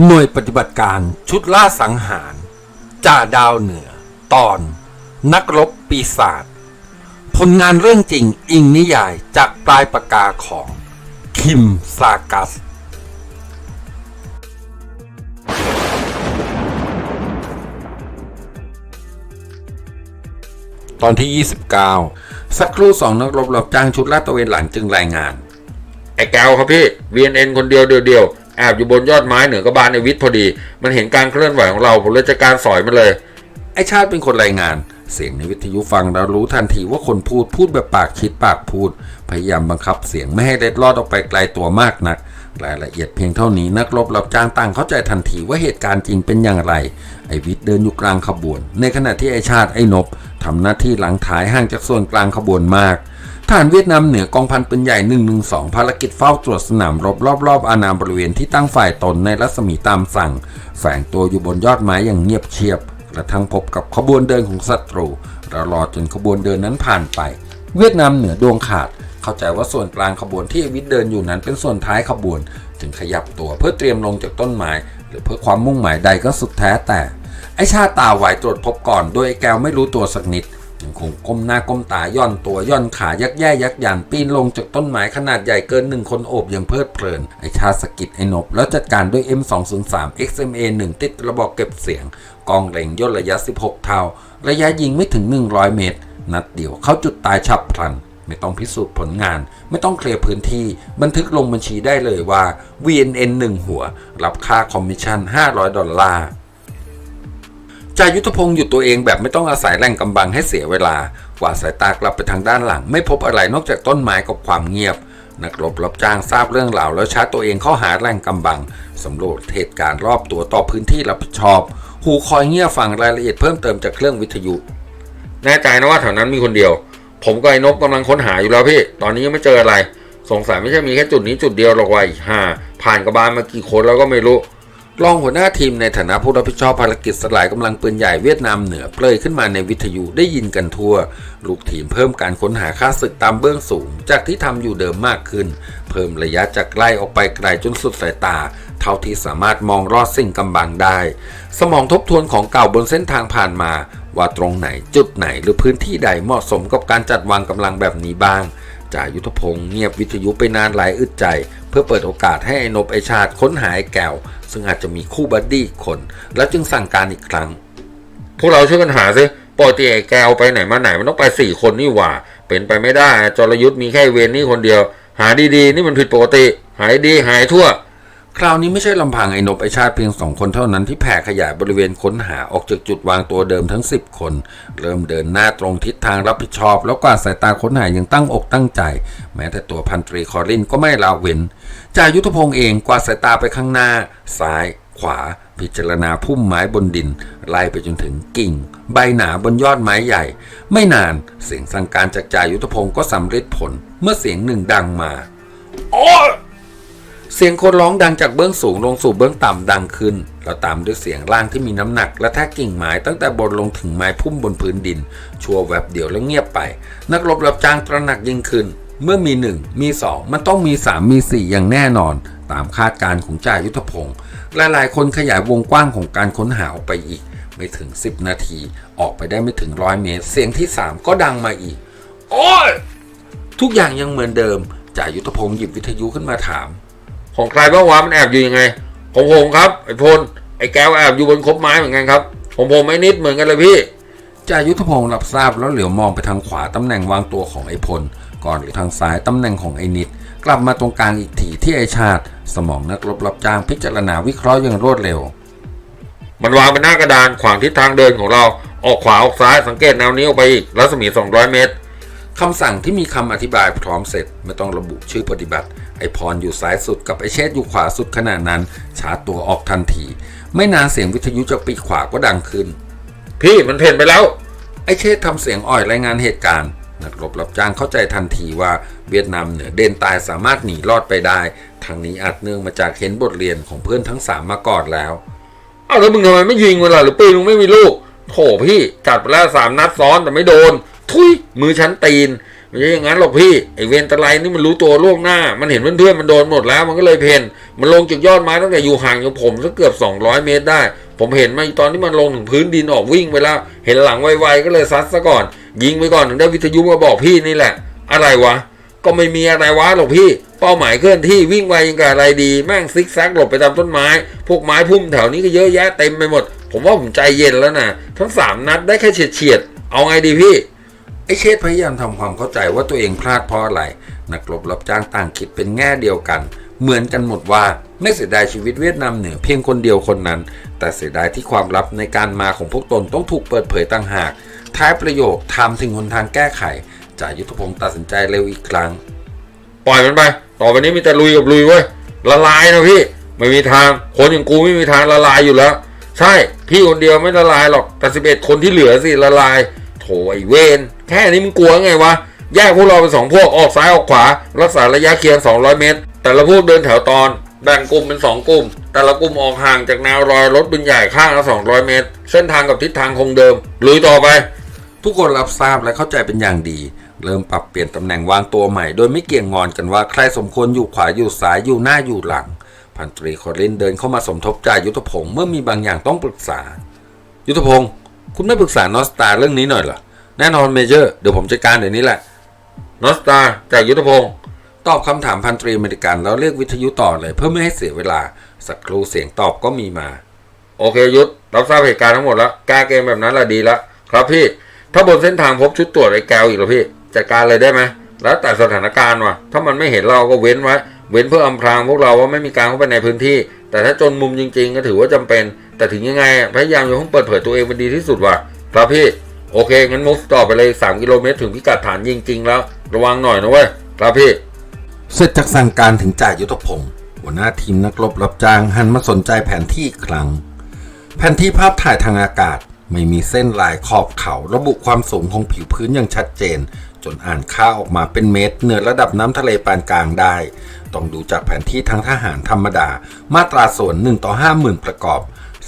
หน่วยปฏิบัติการชุดล่าสังหาร จ่าดาวเหนือ ตอน นักรบปีศาจผลงานเรื่องจริงอิงนิยายจากปลายปากกาของ คิมซากัส ตอนที่ 29 สักครู่สองนักรบรับจ้างชุดลาดตระเวนหลังจึงรายงาน ไอ้แก้วครับพี่ VNN คนเดียวเดียวๆ แอบอยู่บนยอดไม้เหนือกระบาลในวิทย์พอดี มันเห็นการเคลื่อนไหวของเราผมเลยจัดการสอยมันเลย ไอชาติเป็นคนรายงาน เสียงในวิทยุฟังแล้วรู้ทันทีว่าคนพูดพูดแบบปากคิดปากพูด พยายามบังคับเสียงไม่ให้เล็ดลอดออกไปไกลตัวมากนักรายละเอียดเพียงเท่านี้นักรบรับจ้างต่างเข้าใจทันทีว่าเหตุการณ์จริงเป็นอย่างไร ไอวิทย์เดินอยู่กลางขบวน ในขณะที่ไอชาติไอนบทำหน้าที่หลังท้ายห่างจากส่วนกลางขบวนมาก หารเวียดนามเหนือกองพันปืนใหญ่ 112 ภารกิจเฝ้าตรวจสนามรบรอบๆ อาณาบริเวณที่ตั้งฝ่ายตนในรัศมีตามสั่ง แฝงตัวอยู่บนยอดไม้อย่างเงียบเชียบ กระทั่งพบกับขบวนเดินของศัตรูแล้วรอจนขบวนเดินนั้นผ่านไป เวียดนามเหนือดวงขาด เข้าใจว่าส่วนกลางขบวนที่วิทย์เดินอยู่นั้นเป็นส่วนท้ายขบวน จึงขยับตัวเพื่อเตรียมลงจากต้นไม้ หรือเพื่อความมุ่งหมายใดก็สุดแท้แต่ ไอชาตาไหวตรวจพบก่อน โดยไอแก้วไม่รู้ตัวสักนิด ยังคงก้มหน้าก้มตาย่อนตัวย่อนขายักแย่ยักยันปีนลงจากต้นไม้ขนาดใหญ่เกินหนึ่งคนโอบอย่างเพลิดเพลิน ไอชาสกิดไอนบ แล้วจัดการด้วย M203 XMA 1 ติดระบอกเก็บเสียง กองเล็งย่นระยะ 16 เท่า ระยะยิงไม่ถึง 100 เมตร นัดเดียวเข้าจุดตายฉับพลัน ไม่ต้องพิสูจน์ผลงาน ไม่ต้องเคลียร์พื้นที่ บันทึกลงบัญชีได้เลยว่า VNN 1 หัว รับค่าคอมมิชชั่น 500 ดอลลาร์ จายุทธพงศ์หยุดตัวเองแบบไม่ต้องอาศัยแรงกำบังให้เสียเวลากว่าดสายตากลับไปทางด้านหลัง ไม่พบอะไรนอกจากต้นไม้กับความเงียบ นักรบรับจ้างทราบเรื่องราวแล้วชาร์จตัวเองเข้าหาแรงกำบังสำรวจเหตุการณ์รอบตัวต่อพื้นที่รับผิดชอบ หูคอยเงียบฟังรายละเอียดเพิ่มเติมจากเครื่องวิทยุ แน่ใจนะว่าแถวนั้นมีคนเดียว ผมกับไอ้นบกำลังค้นหาอยู่แล้วพี่ ตอนนี้ยังไม่เจออะไร สงสัยไม่ใช่มีแค่จุดนี้จุดเดียวหรอกว่าอีกห้าผ่านกระบาลมากี่คนแล้วก็ไม่รู้ รองหัวหน้าทีมในฐานะผู้รับผิดชอบภารกิจสลายกำลังปืนใหญ่เวียดนามเหนือเปลยขึ้นมาในวิทยุได้ยินกันทั่ว ลูกทีมเพิ่มการค้นหาค่าศึกตามเบื้องสูง จากที่ทำอยู่เดิมมากขึ้น เพิ่มระยะจากใกล้ออกไปไกลจนสุดสายตา เท่าที่สามารถมองรอดสิ่งกำบังได้ สมองทบทวนของเก่าบนเส้นทางผ่านมา ว่าตรงไหนจุดไหนหรือพื้นที่ใดเหมาะสมกับการจัดวางกำลังแบบนี้บ้างจ่ายุทธพงศ์เงียบวิทยุไปนานหลายอึดใจ เพื่อเปิดโอกาสให้ไอ้นบไอชาติค้นหาไอ้แก้วซึ่งอาจจะมีคู่บัดดี้คน แล้วจึงสั่งการอีกครั้ง พวกเราช่วยกันหาซิปล่อยตีไอ้แก้วไปไหนมาไหนมันต้องไปสี่คนนี่หว่า เป็นไปไม่ได้จรยุทธ์มีแค่เวนนี่คนเดียว หาดีๆ นี่มันผิดปกติ หายดีหายทั่ว คราวนี้ไม่ใช่ลำพังไอ้นบไอชาติเพียงสองคนเท่านั้นที่แผ่ขยายบริเวณค้นหาออกจากจุดวางตัวเดิมทั้ง 10 คน เริ่มเดินหน้าตรงทิศทางรับผิดชอบ แล้วกวาดสายตาค้นหาอย่างตั้งอกตั้งใจ แม้แต่ตัวพันตรีคอรินก็ไม่ละเว้นจ่ายุทธพงศ์เองกวาดสายตาไปข้างหน้า ซ้าย ขวา พิจารณาพุ่มไม้บนดิน ไล่ไปจนถึงกิ่ง ใบหนาบนยอดไม้ใหญ่ ไม่นานเสียงสั่งการจากจ่ายุทธพงศ์ก็สำเร็จผล เมื่อเสียงหนึ่งดังมา เสียงคนร้องดังจากเบื้องสูงลงสู่เบื้องต่ำดังขึ้นแล้วตามด้วยเสียงล่างที่มีน้ำหนัก และแทกกิ่งไม้ตั้งแต่บนลงถึงไม้พุ่มบนพื้นดิน ชั่วแวบเดียวแล้วเงียบไป นักรบรับจ้างตระหนักยิ่งขึ้น เมื่อมีหนึ่งมีสองมันต้องมีสามมีสี่อย่างแน่นอน ตามคาดการณ์ของจ่ายุทธพงศ์หลายๆคนขยายวงกว้างของการค้นหาออกไปอีก ไม่ถึง 10 นาที ออกไปได้ไม่ถึงร้อยเมตร เสียงที่สามก็ดังมาอีก โอ้ยทุกอย่างยังเหมือนเดิมจ่ายุทธพงศ์หยิบวิทยุขึ้นมาถาม ของใครบ้างวะมันแอบอยู่ยังไง ของผมครับไอ้พลไอ้แก้วแอบอยู่บนคบไม้เหมือนกันครับของผมไม่นิดเหมือนกันเลยพี่จ่ายุทธพงศ์รับทราบแล้วเหลียวมองไปทางขวาตำแหน่งวางตัวของไอ้พล ก่อนหรือทางซ้ายตำแหน่งของไอ้นิด กลับมาตรงกลางอีกทีที่ไอ้ชาติ สมองนักรบรับจ้างพิจารณาวิเคราะห์อย่างรวดเร็ว มันวางเป็นหน้ากระดานขวางทิศทางเดินของเราออกขวาออกซ้ายสังเกตแนวนี้ออกไปอีกรัศมี 200 เมตรคำสั่งที่มีคำอธิบายพร้อมเสร็จไม่ต้องระบุชื่อปฏิบัติ ไอพรอยู่ซ้ายสุดกับไอเชษอยู่ขวาสุดขณะนั้น ชาร์จตัวออกทันที ไม่นานเสียงวิทยุจากปีกขวาก็ดังขึ้น พี่มันเพ่นไปแล้ว ไอเชษทำเสียงอ่อยรายงานเหตุการณ์นักรบรับจ้างเข้าใจทันทีว่าเวียดนามเหนือเดนตายสามารถหนีรอดไปได้ทางนี้อาจเนื่องมาจากเห็นบทเรียนของเพื่อนทั้งสามมาก่อนแล้วอ้าวแล้วมึงทำไมไม่ยิงเวลาหรือปืนมึงไม่มีลูกโถพี่จัดไปแล้วสามนัดซ้อนแต่ไม่โดน ทุยมือฉันตีน ไม่ใช่อย่างนั้นหรอกพี่ไอเวนตะไลนี่มันรู้ตัวล่วงหน้า มันเห็นเพื่อนๆมันโดนหมดแล้ว มันก็เลยเพนมันลงจากยอดไม้ตั้งแต่อยู่ห่างจากผมสักเกือบ 200 เมตรได้ ผมเห็นมาตอนที่มันลงถึงพื้นดินออกวิ่งไปแล้ว เห็นหลังไวๆก็เลยซัดซะก่อน ยิงไปก่อนถึงได้วิทยุมาบอกพี่นี่แหละ อะไรวะ ก็ไม่มีอะไรวะหรอกพี่ เป้าหมายเคลื่อนที่วิ่งไวยังกับอะไรดีแม่งซิกแซกหลบไปตามต้นไม้ พวกไม้พุ่มแถวนี้ก็เยอะแยะเต็มไปหมด ผมว่าผมใจเย็นแล้วนะทั้งสามนัดได้แค่เฉียดเฉียดๆเอาไงดีพี่ เชษพยายามทำความเข้าใจว่าตัวเองพลาดเพราะอะไร นักรบรับจ้างต่างคิดเป็นแง่เดียวกัน เหมือนกันหมดว่าไม่เสียดายชีวิตเวียดนามเหนือเพียงคนเดียวคนนั้น แต่เสียดายที่ความลับในการมาของพวกตนต้องถูกเปิดเผยต่างหาก ท้ายประโยคถามถึงหนทางแก้ไขจ่ายุทธพงศ์ตัดสินใจเร็วอีกครั้ง ปล่อยมันไป ต่อไปนี้มีแต่ลุยกับลุยเว้ย ละลายนะพี่ ไม่มีทาง คนอย่างกูไม่มีทางละลายอยู่แล้ว ใช่ พี่คนเดียวไม่ละลายหรอก แต่สิบเอ็ดคนที่เหลือสิละลาย โถไอเวนแค่นี้มึงกลัวไงวะ แยกพวกเราเป็นสองพวกออกซ้ายออกขวา รักษาระยะเคียง 200 เมตร แต่ละพวกเดินแถวตอนแบ่งกลุ่มเป็น 2 กลุ่ม แต่ละกลุ่มออกห่างจากแนวรอยรถปืนใหญ่ข้างละ200 เมตร เส้นทางกับทิศทางคงเดิมลุยต่อไป ทุกคนรับทราบและเข้าใจเป็นอย่างดี เริ่มปรับเปลี่ยนตำแหน่งวางตัวใหม่ โดยไม่เกี่ยงงอนกันว่าใครสมควรอยู่ขวาอยู่ซ้ายอยู่หน้าอยู่หลัง พันตรีคอรินเดินเข้ามาสมทบจ่ายุทธพงศ์เมื่อมีบางอย่างต้องปรึกษา ยุทธพงศ์ คุณไม่ปรึกษานอสตาเรื่องนี้หน่อยเหรอ แน่นอนเมเจอร์ เดี๋ยวผมจัดการเดี๋ยวนี้แหละ นอสตาจากยุทธพงศ์ตอบคำถามพันตรีอเมริกันแล้วเรียกวิทยุต่อเลยเพื่อไม่ให้เสียเวลา สักครู่เสียงตอบก็มีมา โอเคยุทธรับทราบเหตุการณ์ทั้งหมดแล้ว แก้เกมแบบนั้นละดีล้วครับพี่ ถ้าบนเส้นทางพบชุดตรวจไอ้แกวอีกเหรอพี่จัดการเลยได้ไหมแล้วแต่สถานการณ์ว่ะ ถ้ามันไม่เห็นเราก็เว้นไว้ เว้นเพื่ออำพรางพวกเราว่าไม่มีการเข้าไปในพื้นที่ แต่ถ้าจนมุมจริง ๆ ก็ถือว่าจำเป็น แต่ถึงยังไงพยายามอย่าเพิ่งเปิดเผยตัวเองเป็นดีที่สุดว่ะครับพี่ โอเค งั้นมุฟต่อไปเลย 3 กิโลเมตรถึงพิกัดฐานจริง ๆ แล้ว ระวังหน่อยนะเว้ยครับพี่ เสร็จจากสั่งการถึงจ่ายุทธพงศ์หัวหน้าทีมนักรบรับจ้างหันมาสนใจแผนที่อีกครั้ง แผนที่ภาพถ่ายทางอากาศไม่มีเส้นลายขอบเขาระบุความสูงของผิวพื้นอย่างชัดเจน จนอ่านค่าออกมาเป็นเมตรเหนือระดับน้ำทะเลปานกลางได้ ต้องดูจากแผนที่ทางทหารธรรมดา มาตราส่วน1ต่อ50,000 ประกอบ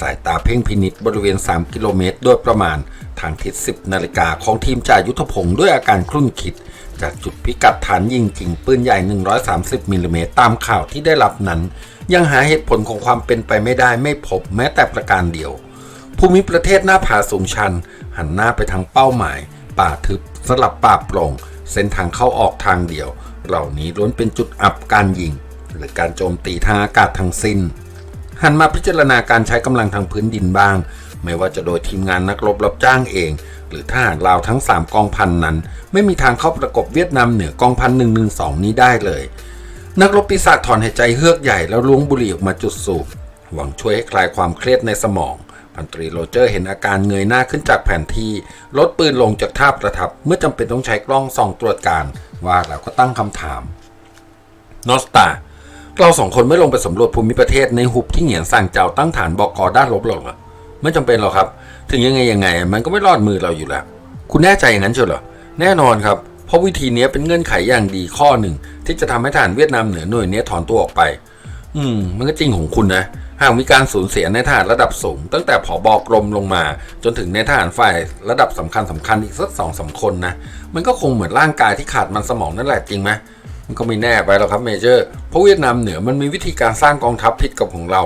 สายตาเพ่งพินิษบริเวณ 3 กิโลเมตร โดยประมาณ ทางทิศ 10 นาฬิกาของทีมจ่ายุทธพงศ์ด้วยอาการครุ่นคิด จากจุดพิกัดฐานยิงจริงปืนใหญ่ 130มิลลิเมตรตามข่าวที่ได้รับนั้น ยังหาเหตุผลของความเป็นไปไม่ได้ไม่พบแม้แต่ประการเดียวภูมิประเทศหน้าผาสูงชัน หันหน้าไปทางเป้าหมาย ป่าทึบ สลับป่าโปร่ง เส้นทางเข้าออกทางเดียว เหล่านี้ล้วนเป็นจุดอับการยิง หรือการโจมตีทางอากาศทั้งสิ้น หันมาพิจารณาการใช้กำลังทางพื้นดินบ้าง ไม่ว่าจะโดยทีมงานนักรบรับจ้างเอง หรือทหารลาวทั้ง 3 กองพันนั้น ไม่มีทางเข้าประกบเวียดนามเหนือกองพัน112นี้ได้เลย นักรบปีศาจถอนหายใจเฮือกใหญ่แล้วล้วงบุหรี่ออกมาจุดสูบหวังช่วยให้คลายความเครียดในสมอง พันตรีโรเจอร์เห็นอาการเงยหน้าขึ้นจากแผนที่ลดปืนลงจากท่าประทับ เมื่อจำเป็นต้องใช้กล้องส่องตรวจการว่าแล้วก็ตั้งคำถามนอสตาเราสองคนไม่ลงไปสำรวจภูมิประเทศในหุบที่เหงียนสั่งเจ้าตั้งฐานบอกกอด้านลบหรอกเหรอไม่จำเป็นหรอกครับ ถึงยังไงยังไง มันก็ไม่รอดมือเราอยู่แล้ว คุณแน่ใจอย่างนั้นเชียวเหรอแน่นอนครับเพราะวิธีนี้เป็นเงื่อนไขอย่างดีข้อหนึ่ง ที่จะทำให้ทหารเวียดนามเหนือหน่วยนี้ถอนตัวออกไป อืม มันก็จริงของคุณนะ หากมีการสูญเสียในทหารระดับสูง ตั้งแต่ผอบอกรมลงมา จนถึงในทหารฝ่ายระดับสำคัญสำคัญอีกสักสองสามคนนะ มันก็คงเหมือนร่างกายที่ขาดมันสมองนั่นแหละจริงไหมมันก็ไม่แน่ไปหรอกครับเมเจอร์เพราะเวียดนามเหนือมันมีวิธีการสร้างกองทัพผิดกับของเรา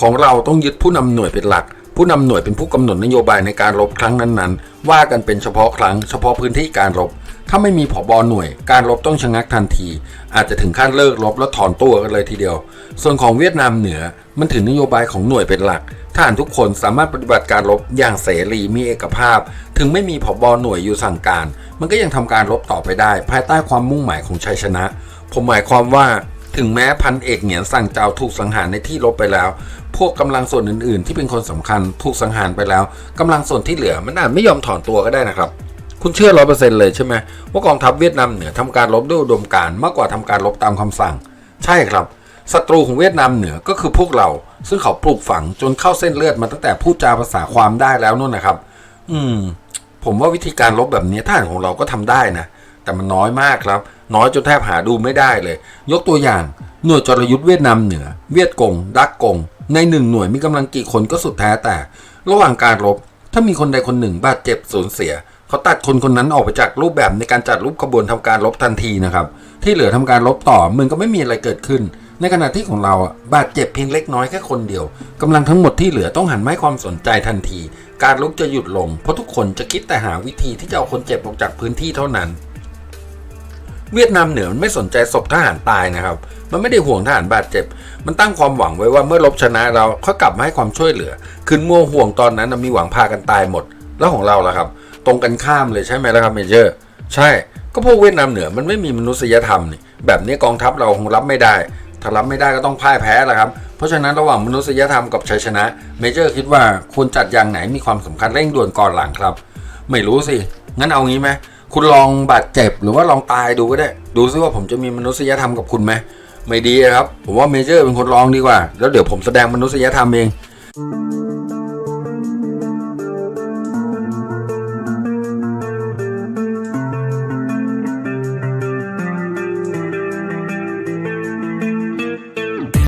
ของเราต้องยึดผู้นำหน่วยเป็นหลัก ผู้นำหน่วยเป็นผู้กำหนดนโยบายในการรบครั้งนั้นๆ ว่ากันเป็นเฉพาะครั้งเฉพาะพื้นที่การรบ ถ้าไม่มีผอบอหน่วย การรบต้องชะงักทันที อาจจะถึงขั้นเลิกรบแล้วถอนตัวกันเลยทีเดียว ส่วนของเวียดนามเหนือมันถือนโยบายของหน่วยเป็นหลักทหารทุกคนสามารถปฏิบัติการรบอย่างเสรีมีเอกภาพ ถึงไม่มีผอบอหน่วยอยู่สั่งการ มันก็ยังทำการรบต่อไปได้ ภายใต้ความมุ่งหมายของชัยชนะ ผมหมายความว่าถึงแม้พันเอกเหงียนสั่งเจ้าถูกสังหารในที่รบไปแล้ว พวกกำลังส่วนอื่น ๆ ที่เป็นคนสำคัญถูกสังหารไปแล้วกำลังส่วนที่เหลือมันอาจไม่ยอมถอนตัวก็ได้นะครับ คุณเชื่อร้อยเปอร์เซ็นต์เลยใช่ไหมว่ากองทัพเวียดนามเหนือทำการรบด้วยอุดมการณ์มากกว่าทำการรบตามคำสั่ง ใช่ครับศัตรูของเวียดนามเหนือก็คือพวกเรา ซึ่งเขาปลูกฝังจนเข้าเส้นเลือดมาตั้งแต่พูดจาภาษาความได้แล้วนู่นนะครับ อืม ผมว่าวิธีการรบแบบนี้ทหารของเราก็ทำได้นะ แต่มันน้อยมากครับ น้อยจนแทบหาดูไม่ได้เลย ยกตัวอย่าง หน่วยจรยุทธ์เวียดนามเหนือ เวียดกง ดักกง ในหนึ่งหน่วยมีกำลังกี่คนก็สุดแท้แต่ ระหว่างการรบ ถ้ามีคนใดคนหนึ่งบาดเจ็บสูญเสีย เขาตัดคนคนนั้นออกไปจากรูปแบบในการจัดรูปขบวนทำการลบทันทีนะครับ ที่เหลือทำการลบต่อมึงก็ไม่มีอะไรเกิดขึ้น ในขณะที่ของเราอะบาดเจ็บเพียงเล็กน้อยแค่คนเดียวกำลังทั้งหมดที่เหลือต้องหันมาให้ความสนใจทันที การลุกจะหยุดลง เพราะทุกคนจะคิดแต่หาวิธีที่จะเอาคนเจ็บออกจากพื้นที่เท่านั้น เวียดนามเหนือมันไม่สนใจศพทหารตายนะครับมันไม่ได้ห่วงทหารบาดเจ็บ มันตั้งความหวังไว้ว่าเมื่อรบชนะเราเขากลับมาให้ความช่วยเหลือ คืนมัวห่วงตอนนั้นมีหวังพากันตายหมด แล้วของเราล่ะครับ ตรงกันข้ามเลยใช่ไหมล่ะครับเมเจอร์ ใช่ ก็พวกเวียดนามเหนือมันไม่มีมนุษยธรรมนี่แบบนี้กองทัพเราคงรับไม่ได้ ถ้ารับไม่ได้ก็ต้องพ่ายแพ้แหละครับ เพราะฉะนั้นระหว่างมนุษยธรรมกับชัยชนะ เมเจอร์คิดว่าควรจัดอย่างไหนมีความสำคัญเร่งด่วนก่อนหลังครับ ไม่รู้สิ งั้นเอางี้ไหมคุณลองบาดเจ็บหรือว่าลองตายดูก็ได้ ดูซิว่าผมจะมีมนุษยธรรมกับคุณไหมไม่ดีครับ ผมว่าเมเจอร์เป็นคนลองดีกว่า แล้วเดี๋ยวผมแสดงมนุษยธรรมเอง